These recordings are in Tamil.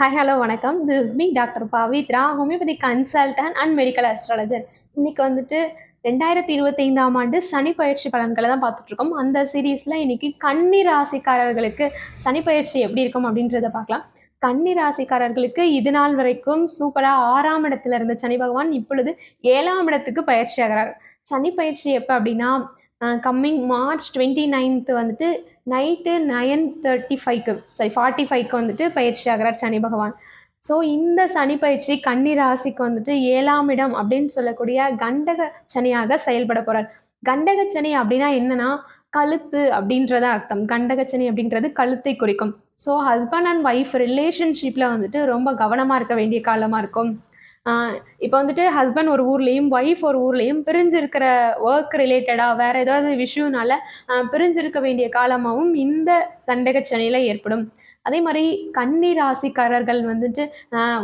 ஹாய் ஹலோ வணக்கம். This me doctor Pavithra homeopathy consultant and medical astrologer இன்னைக்கு வந்துட்டு ரெண்டாயிரத்தி இருபத்தைந்தாம் ஆண்டு சனி பயிற்சி பலன்களை தான் பார்த்துட்ருக்கோம் அந்த சீரீஸில் இன்னைக்கு கன்னி ராசிக்காரர்களுக்கு சனி பயிற்சி எப்படி இருக்கும் அப்படின்றத பார்க்கலாம். கன்னி ராசிக்காரர்களுக்கு இது நாள் வரைக்கும் சூப்பராக ஆறாம் இடத்துல இருந்த சனி பகவான் இப்பொழுது ஏழாம் இடத்துக்கு பயிற்சி ஆகிறார். சனி பயிற்சி எப்போ அப்படின்னா கம்மிங் மார்ச் டுவெண்ட்டி நைன்த்து வந்துட்டு நைட்டு நயன் தேர்ட்டி ஃபைவ்க்கு சாரி ஃபார்ட்டி ஃபைவ்க்கு வந்துட்டு பயிற்சி ஆகிறார் சனி பகவான். ஸோ இந்த சனி பயிற்சி கன்னி ராசிக்கு வந்துட்டு ஏழாம் இடம் அப்படின்னு சொல்லக்கூடிய கண்டக சனியாக செயல்பட போகிறார் கண்டக சனி அப்படின்னா என்னன்னா கழுத்து அப்படின்றத அர்த்தம். கண்டகச்சனி அப்படின்றது கழுத்தை குறிக்கும். ஸோ ஹஸ்பண்ட் அண்ட் ஒய்ஃப் ரிலேஷன்ஷிப்பில் வந்துட்டு ரொம்ப கவனமாக இருக்க வேண்டிய காலமாக இருக்கும். இப்போ வந்துட்டு ஹஸ்பண்ட் ஒரு ஊர்லேயும் ஒய்ஃப் ஒரு ஊர்லேயும் பிரிஞ்சிருக்கிற ஒர்க் ரிலேட்டடாக வேறு ஏதாவது விஷயம்னால பிரிஞ்சிருக்க வேண்டிய காலமாகவும் இந்த கண்டகச்சனியில் ஏற்படும். அதே மாதிரி கன்னி ராசிக்காரர்கள் வந்துட்டு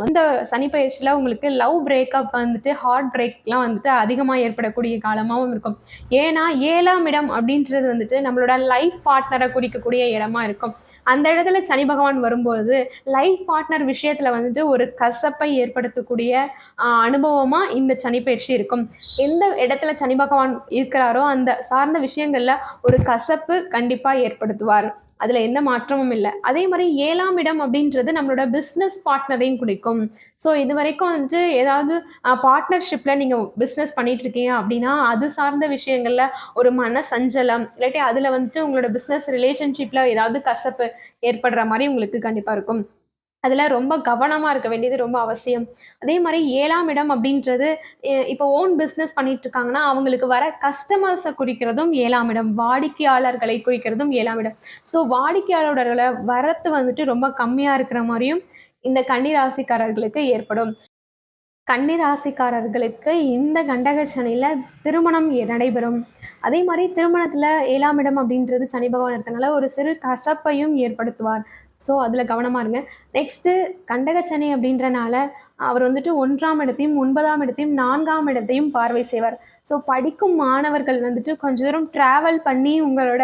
இந்த சனி பயிற்சியில் உங்களுக்கு லவ் பிரேக்கப் வந்துட்டு ஹார்ட் பிரேக்லாம் வந்துட்டு அதிகமாக ஏற்படக்கூடிய காலமாகவும் இருக்கும். ஏன்னா ஏழாம் இடம் அப்படின்றது வந்துட்டு நம்மளோட லைஃப் பார்ட்னரை குறிக்கக்கூடிய இடமா இருக்கும். அந்த இடத்துல சனி பகவான் வரும்போது லைஃப் பார்ட்னர் விஷயத்தில் வந்துட்டு ஒரு கசப்பை ஏற்படுத்தக்கூடிய அனுபவமாக இந்த சனி பயிற்சி இருக்கும். எந்த இடத்துல சனி பகவான் இருக்கிறாரோ அந்த சார்ந்த விஷயங்களில் ஒரு கசப்பு கண்டிப்பாக ஏற்படுத்துவார். அதில் எந்த மாற்றமும் இல்லை. அதே மாதிரி ஏழாம் இடம் அப்படின்றது நம்மளோட பிஸ்னஸ் பார்ட்னரையும் குறிக்கும். ஸோ இது வரைக்கும் வந்துட்டு ஏதாவது பார்ட்னர்ஷிப்பில் நீங்கள் பிஸ்னஸ் பண்ணிட்டு இருக்கீங்க அப்படின்னா அது சார்ந்த விஷயங்களில் ஒரு மன சஞ்சலம் இல்லாட்டி அதில் வந்துட்டு உங்களோட பிஸ்னஸ் ரிலேஷன்ஷிப்பில் ஏதாவது கசப்பு ஏற்படுற மாதிரி உங்களுக்கு கண்டிப்பாக இருக்கும். அதில் ரொம்ப கவனமாக இருக்க வேண்டியது ரொம்ப அவசியம். அதே மாதிரி ஏழாம் இடம் அப்படின்றது இப்போ ஓன் பிஸ்னஸ் பண்ணிட்டு இருக்காங்கன்னா அவங்களுக்கு வர கஸ்டமர்ஸை குறிக்கிறதும் ஏழாம் இடம் வாடிக்கையாளர்களை குறிக்கிறதும் ஏழாம் இடம். ஸோ வாடிக்கையாளர்களை வரத்து வந்துட்டு ரொம்ப கம்மியாக இருக்கிற மாதிரியும் இந்த கன்னிராசிக்காரர்களுக்கு ஏற்படும். கன்னிராசிக்காரர்களுக்கு இந்த கண்டக சனியில் திருமணம் நடைபெறும். அதே மாதிரி திருமணத்தில் ஏழாம் இடம் அப்படின்றது சனி பகவான் இருக்கனால ஒரு சிறு கசப்பையும் ஏற்படுத்துவார். ஸோ அதில் கவனமாக இருங்க. நெக்ஸ்ட்டு கண்டகச்சனை அப்படின்றனால அவர் வந்துட்டு ஒன்றாம் இடத்தையும் ஒன்பதாம் இடத்தையும் நான்காம் இடத்தையும் பார்வை செய்வார். ஸோ படிக்கும் மாணவர்கள் வந்துட்டு கொஞ்ச தூரம் ட்ராவல் பண்ணி உங்களோட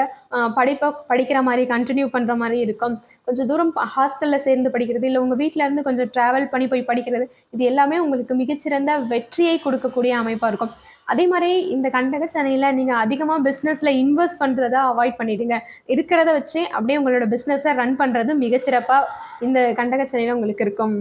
படிப்பை படிக்கிற மாதிரி கண்டினியூ பண்ணுற மாதிரி இருக்கும். கொஞ்சம் தூரம் ஹாஸ்டலில் சேர்ந்து படிக்கிறது இல்லை உங்கள் வீட்டில் இருந்து கொஞ்சம் ட்ராவல் பண்ணி போய் படிக்கிறது இது எல்லாமே உங்களுக்கு மிகச்சிறந்த வெற்றியை கொடுக்கக்கூடிய அமைப்பாக இருக்கும். அதே மாதிரி இந்த கண்டக சென்னையில் நீங்கள் அதிகமாக பிஸ்னஸில் இன்வெஸ்ட் பண்ணுறத அவாய்ட் பண்ணிடுங்க. இருக்கிறத வச்சு அப்படியே உங்களோட பிஸ்னஸை ரன் பண்ணுறது மிகச்சிறப்பாக இந்த கண்டக சென்னையில் உங்களுக்கு இருக்கும்.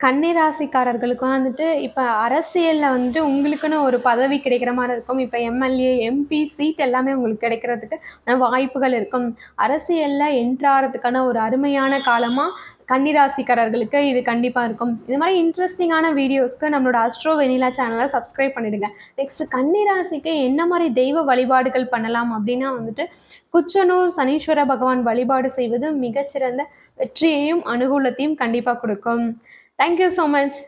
கன்னிராசிக்காரர்களுக்கும் வந்துட்டு இப்போ அரசியலில் வந்துட்டு உங்களுக்குன்னு ஒரு பதவி கிடைக்கிற மாதிரி இருக்கும். இப்போ எம்எல்ஏ எம்பி சீட் எல்லாமே உங்களுக்கு கிடைக்கிறதுக்கு வாய்ப்புகள் இருக்கும். அரசியலில் என்ட்ராகிறதுக்கான ஒரு அருமையான காலமாக கன்னிராசிக்காரர்களுக்கு இது கண்டிப்பாக இருக்கும். இது மாதிரி இன்ட்ரெஸ்டிங்கான வீடியோஸ்க்கு நம்மளோட அஸ்ட்ரோ வெனிலா சேனலை சப்ஸ்கிரைப் பண்ணிடுங்க. நெக்ஸ்ட் கன்னிராசிக்கு என்ன மாதிரி தெய்வ வழிபாடுகள் பண்ணலாம் அப்படின்னா வந்துட்டு குச்சனூர் சனீஸ்வர பகவான் வழிபாடு செய்வது மிகச்சிறந்த வெற்றியையும் அனுகூலத்தையும் கண்டிப்பாக கொடுக்கும். Thank you so much